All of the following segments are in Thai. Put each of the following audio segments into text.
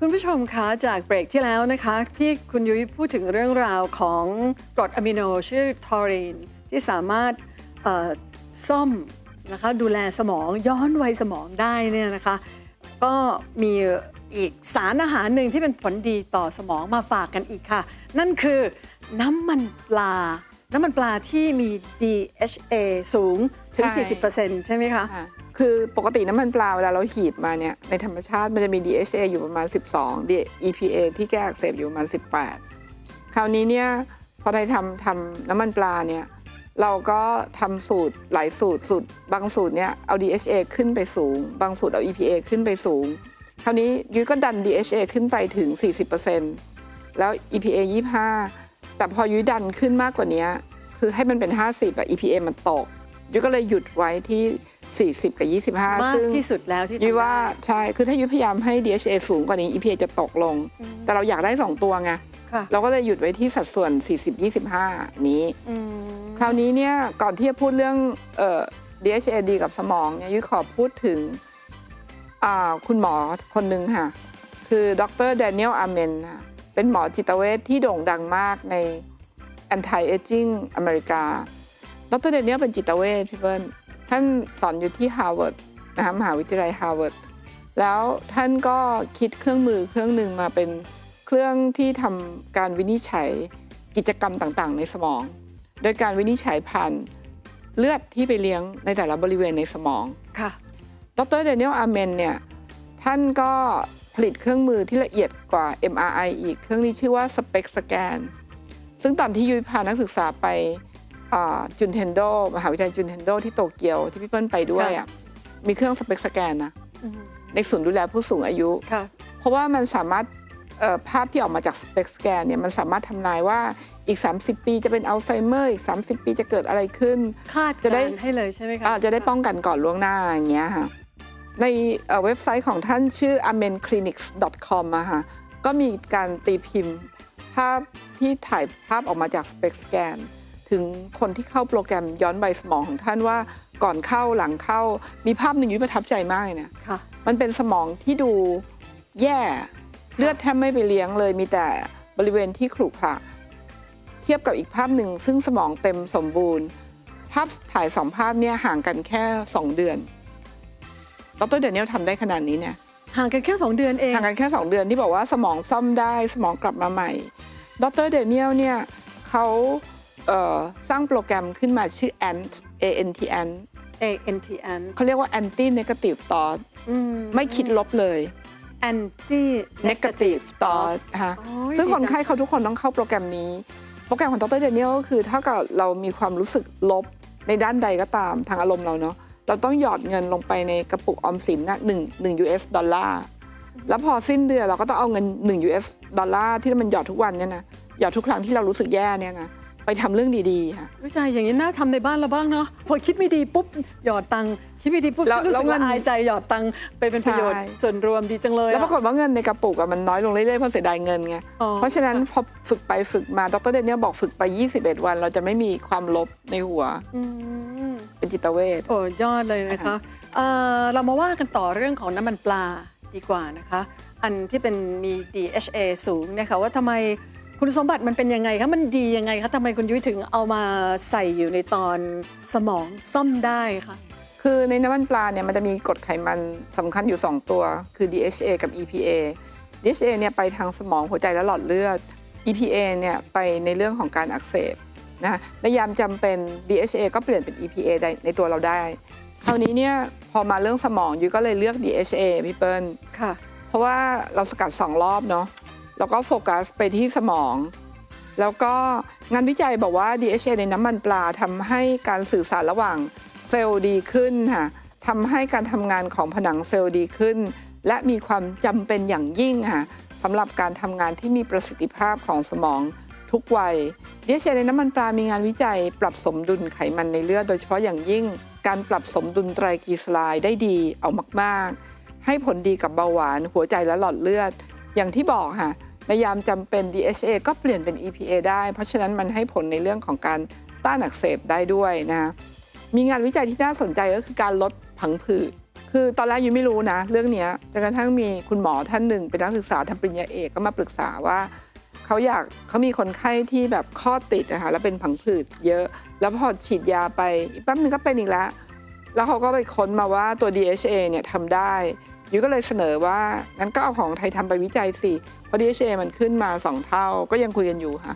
คุณผู้ชมคะจากเบรกที่แล้วนะคะ ที่คุณยุ้ยพูดถึงเรื่องราวของกรดอะมิโนชื่อทอรีน ที่สามารถเอ่อซ่อมนะคะดูแลสมองย้อนวัยสมองได้เนี่ยนะคะ ก็มีอีกสารอาหารหนึ่งที่เป็นผลดีต่อสมองมาฝากกันอีกค่ะ นั่นคือน้ำมันปลา น้ำมันปลาที่มี DHA สูงถึงใช่40%ใช่ไหไหมคะค่ะ คือปกติน้ำมันปลาเวลาเราหีบมาเนี่ยในธรรมชาติมันจะมี DHA อยู่ประมาณ 12 EPA ที่แก้อักเสบอยู่ประมาณ 18 คราวนี้เนี่ยพอไทยทำทำน้ำมันปลาเนี่ยเราก็ทำสูตรหลายสูตรสูตรบางสูตรเนี่ยเอา DHA ขึ้นไปสูง บางสูตรเอา EPA ขึ้นไปสูง คราวนี้ยุ้ยก็ดัน DHA ขึ้นไปถึง 40%แล้ว EPA 25 แต่พอยุ้ยดันขึ้นมากกว่านี้คือให้มันเป็น 50อะ EPA มันตกยุ้ยก็เลยหยุดไว้ที่ 40 กับ 25 มากซึ่งที่สุดแล้วที่ทำยุ้ยว่าได้ใช่ คือถ้ายุ้ยพยายามให้ DHA สูงกว่านี้ EPA จะตกลง อืมแต่เราอยากได้ 2 ตัวไง ค่ะเราก็เลยหยุดไว้ที่สัดส่วน 40 25 นี้ อืมคราวนี้เนี่ย ก่อนที่จะพูดเรื่องเอ่อ DHA ดีกับสมองเนี่ยยุ้ยขอพูดถึงอ่าคุณหมอคนหนึ่งค่ะ คือดรแดเนียลอาเมนค่ะเป็นหมอจิตเวชที่โด่งดังมากใน anti aging อเมริกา ดรเดเนียลเป็นจิตเวชพี่เปิ้ล ท่านสอนอยู่ที่ฮาร์วาร์ดนะคะมหาวิทยาลัยฮาร์วาร์ดแล้วท่านก็คิดเครื่องมือเครื่องหนึ่งมาเป็นเครื่องที่ทำการวินิจฉัยกิจกรรมต่างๆ ในสมอง โดยการวินิจฉัยผ่านเลือดที่ไปเลี้ยงในแต่ละบริเวณในสมองค่ะ ดรเดนิเอลอาเมนเนี่ยท่านก็ผลิตเครื่องมือที่ละเอียดกว่า MRI อีก เครื่องนี้ชื่อว่า Spec Scan ซึ่งตอนที่ยุ้ยพานักศึกษาไป จุนเทนโดมหาวิทยาลัยจุนเทนโดที่โตเกียวที่พี่เปิ้ลไปด้วยอะมีเครื่อง Spec Scan นะอืมในศูนย์ดูแลผู้สูงอายุค่ะเพราะว่ามันสามารถเอ่อภาพที่ออกมาจาก Spec Scan เนี่ยมันสามารถทำนายว่าอีก 30 ปีจะเป็นอัลไซเมอร์อีก 30 ปีจะเกิดอะไรขึ้น คาดจะได้การณ์ให้เลยใช่ไหมคะอ่าจะได้ป้องกันก่อนล่วงหน้าอย่างเงี้ยค่ะในเอ่อเว็บไซต์ของท่านชื่อ amenclinics.com อะค่ะก็มีการตีพิมพ์ภาพที่ถ่ายภาพออกมาจาก Spec Scan ถึงคนที่เข้าโปรแกรมย้อนใบสมองของท่านว่าก่อนเข้าหลังเข้ามีภาพหนึ่งยุ้ยประทับใจมากเลยนะค่ะมันเป็นสมองที่ดูแย่เลือดแทบไม่ไปเลี้ยงเลย มีแต่บริเวณที่ขรุขระเทียบกับอีกภาพหนึ่งซึ่งสมองเต็มสมบูรณ์ ภาพถ่ายสองภาพเนี่ยห่างกันแค่2เดือนดรเดนเนียลทำได้ขนาดนี้เนี่ยห่างกันแค่ 2 เดือนเองห่างกันแค่ 2 เดือนที่บอกว่าสมองซ่อมได้สมองกลับมาใหม่ ดรเดนเนียลเนี่ยเขา เอ่อสร้างโปรแกรมขึ้นมาชื่อ ANT ANTN ANTN เขาเรียกว่า anti negative thought อืไม่คิดลบเลย anti negative thought นะคะโอ้ยซึ่งคนดีจัไข้เขาทุกคนต้องเข้าโปรแกรมนี้ โปรแกรมของดรเดนเนียลก็คือถ้าเกิดเรามีความรู้สึกลบในด้านใดก็ตามทางอารมณ์เราเนาะเราต้องหยอดเงินลงไปในกระปุกออมสินนะหนึ่งหนึ่ง US ดอลลาร์แล้วพอสิ้นเดือนเราก็ต้องเอาเงิน 1 US ดอลลาร์ที่มันหยอดทุกวันเนี่ยนะหยอดทุกครั้งที่เรารู้สึกแย่เนี่ยนะ ไปทำเรื่องดีๆค่ะ วิจัยอย่างนี้น่าทำในบ้านเราบ้างเนาะพอคิดไม่ดีปุ๊บหยอดตังค์คิดไม่ดีปุ๊บแล้วรู้สึกแล้วว่าเงินอายใจหยอดตังค์ไปเป็นประโยชน์ใช่ ส่วนรวมดีจังเลยแล้วปอะรากฏว่าเงินในกระปุกอะมันน้อยลงเรื่อยๆเพราะเสียดายเงินไง อ๋อเพราะฉะนั้นพอฝึกไปฝึกมาดรเดนเนียลบอกฝึกไป 21 วัน เราจะไม่มีความลบในหัวอืมเป็นจิตเวช โอ้ยอดเลยนะคะเอ่อเรามาว่ากันต่อเรื่องของน้ำมันปลาดีกว่านะคะ อันที่เป็นมี DHA สูงเนี่ยค่ะว่าทำไม คุณสมบัติมันเป็นยังไงคะ มันดียังไงคะทำไมคุณยุ้ยถึงเอามาใส่อยู่ในตอนสมองซ่อมได้คะคือในน้ำมันปลาเนี่ยมันจะมีกรดไขมันสำคัญอยู่ 2 ตัว คือ DHA กับ EPA DHA เนี่ยไปทางสมองหัวใจและหลอดเลือด EPA เนี่ยไปในเรื่องของการอักเสบนะในยามจำเป็น DHA ก็เปลี่ยนเป็น EPA ได้ในตัวเราได้คราวนี้เนี่ยพอมาเรื่องสมองยุ้ยก็เลยเลือก DHA พี่เปิ้ลค่ะ เพราะว่าเราสกัดสองรอบเนาะ แล้วก็โฟกัสไปที่สมอง แล้วก็งานวิจัยบอกว่า DHA ในน้ำมันปลาทำให้การสื่อสารระหว่างเซลล์ดีขึ้นค่ะทำให้การทำงานของผนังเซลล์ดีขึ้น และมีความจำเป็นอย่างยิ่งค่ะสำหรับการทำงานที่มีประสิทธิภาพของสมองทุกวัย DHA ในน้ำมันปลา มีงานวิจัย ปรับสมดุลไขมันในเลือดโดยเฉพาะอย่างยิ่ง การปรับสมดุลไตรกลีเซอไรด์ได้ดีเอามาก ๆ ให้ผลดีกับเบาหวานหัวใจและหลอดเลือด อย่างที่บอกค่ะ ในยามจำเป็น DHA ก็เปลี่ยนเป็น EPA ได้ เพราะฉะนั้นมันให้ผลในเรื่องของการต้านอักเสบได้ด้วยนะมีงานวิจัยที่น่าสนใจก็คือการลดผังผืดคือตอนแรกยูไม่รู้นะ เรื่องนี้จนกระทั่งมีคุณหมอท่านหนึ่งเป็นนักศึกษาทำปริญญาเอกก็มาปรึกษาว่าเขาอยากเขามีคนไข้ที่แบบข้อติดนะคะแล้วเป็นผังผืดเยอะ แล้วพอฉีดยาไปอีกแป๊บนึงก็เป็นอีกแล้ว แล้วเขาก็ไปค้นมาว่าตัว DHA เนี่ยทำได้ ยูก็เลยเสนอว่างั้นก็เอาของไทยทำไปวิจัยสิเพราะ DHA มันขึ้นมาสองเท่าก็ยังคุยกันอยู่ค่ะ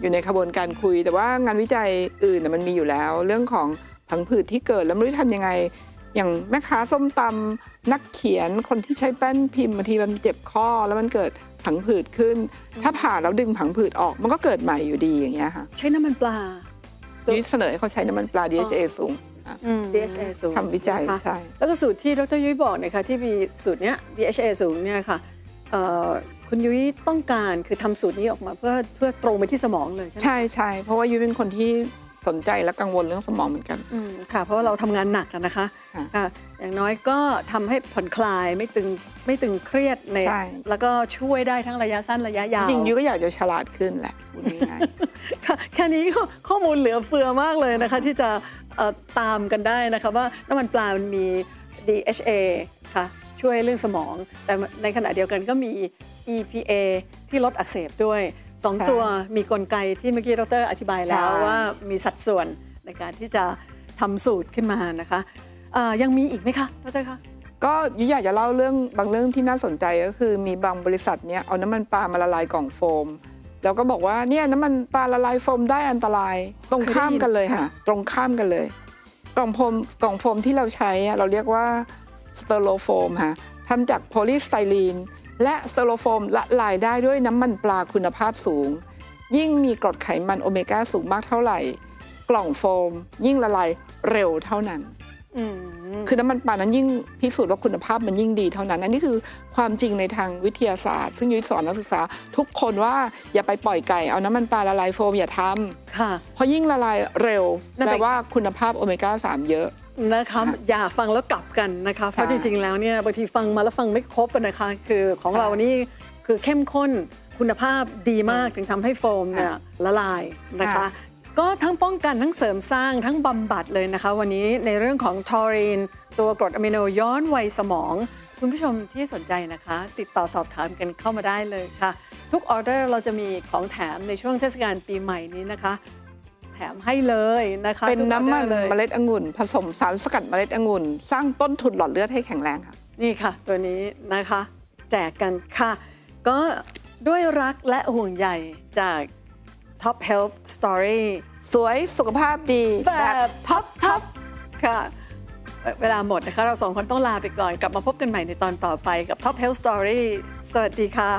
อยู่ในขบวนการคุย แต่ว่างานวิจัยอื่นน่ะมันมีอยู่แล้ว เรื่องของผังผืดที่เกิดแล้วไม่รู้จะทำยังไง อย่างแม่ค้าส้มตำนักเขียนคนที่ใช้แป้นพิมพ์บางทีมันเจ็บข้อแล้วมันเกิดผังผืดขึ้น ถ้าผ่าแล้วดึงผังผืดออกมันก็เกิดใหม่อยู่ดีอย่างเงี้ยค่ะ ใช้น้ำมันปลาตัวยุ้ยเสนอให้เขาใช้น้ำมันปลา DHA สูง ค่ะ DHA สูง ทำวิจัยนะคะใช่ แล้วก็สูตรที่ดรยุ้ยบอกเนี่ยค่ะที่มีสูตรเนี้ย DHA สูงเนี่ยค่ะเอ่อคุณยุ้ยต้องการคือทำสูตรนี้ออกมาเพื่อเพื่อตรงไปที่สมองเลยใช่ไหมใช่ใช่เพราะว่ายุ้ยเป็นคนที่สนใจและกังวลเรื่องสมองเหมือนกัน อืมค่ะ เพราะว่าเราทำงานหนักอะนะคะค่ะค่ะอย่างน้อยก็ทำให้ผ่อนคลายไม่ตึงไม่ตึงเครียดใน ใช่ แล้วก็ช่วยได้ทั้งระยะสั้นระยะยาวจริงๆยุ้ยก็อยากจะฉลาดขึ้นแหละพูดง่ายค่ะแค่นี้ก็ข้อมูลเหลือเฟือมากเลยนะคะ ที่จะเอ่อ ตามกันได้นะคะว่าน้ำมันปลามันมี DHA ค่ะช่วยเรื่องสมอง แต่ในขณะเดียวกันก็มี EPA ที่ลดอักเสบด้วยสองใช่ตัวมีกลไกที่เมื่อกี้ดรอธิบายแล้วใช่ว่ามีสัดส่วนในการที่จะทำสูตรขึ้นมานะคะเอ่อยังมีอีกไหมคะดรคะๆก็ยุ้ยอยากจะเล่าเรื่องบางเรื่องที่น่าสนใจก็คือมีบางบริษัทเนี้ยเอาน้ำมันปลามาละลายกล่องโฟม แล้วก็บอกว่าเนี่ยน้ำมันปลาละลายโฟมได้อันตรายตรงข้ามกันเลยค่ะ ตรงข้ามกันเลย กล่องโฟมกล่องโฟมที่เราใช้อะเราเรียกว่าสเตอโรโฟมค่ะทำจากโพลีสไตรีน และสเตอโรโฟมละลายได้ด้วยน้ำมันปลาคุณภาพสูง ยิ่งมีกรดไขมันโอเมก้าสูงมากเท่าไหร่ กล่องโฟม ยิ่งละลายเร็วเท่านั้นอืม คือน้ำมันปลานั้นยิ่งพิสูจน์ว่าคุณภาพมันยิ่งดีเท่านั้นอันนี้คือความจริงในทางวิทยาศาสตร์ ซึ่งยุ้ยสอนนักศึกษา ทุกคนว่าอย่าไปปล่อยไก่เอาน้ำมันปลาละลายโฟมอย่าทำค่ะเพราะยิ่งละลายเร็วนั่นแปเป็ลนว่าคุณภาพโอเมก้า3เยอะนะคะค่ะอย่าฟังแล้วกลับกันนะคะเพราะใช่จริง ๆ แล้วเนี่ยบางทีฟังมาแล้วฟังไม่ครบอะนะคะคือของค่ะเรานี่คือเข้มข้นคุณภาพดีมากถึงทำให้โฟมเนี่ยค่ะละลายนะคะค่ะ ก็ทั้งป้องกันทั้งเสริมสร้างทั้งบำบัดเลยนะคะ วันนี้ในเรื่องของทอรีน ตัวกรดอะมิโนย้อนวัยสมอง คุณผู้ชมที่สนใจนะคะ ติดต่อสอบถามกันเข้ามาได้เลยค่ะ ทุกออเดอร์เราจะมีของแถมในช่วงเทศกาลปีใหม่นี้นะคะ แถมให้เลยนะคะเป็นทุกออน้ำดอมันร์เลย เมล็ดองุ่น ผสมสารสกัดเมล็ดองุ่น สร้างต้นทุนหลอดเลือดให้แข็งแรงค่ะ นี่ค่ะ ตัวนี้นะคะ แจกกันค่ะ ก็ด้วยรักและห่วงใยจาก Top Health Story สวยสุขภาพดีแบบท็อปท็อปค่ะ เวลาหมดนะคะ เราสองคนต้องลาไปก่อน กลับมาพบกันใหม่ในตอนต่อไปกับ Top Health Story สวัสดีค่ะ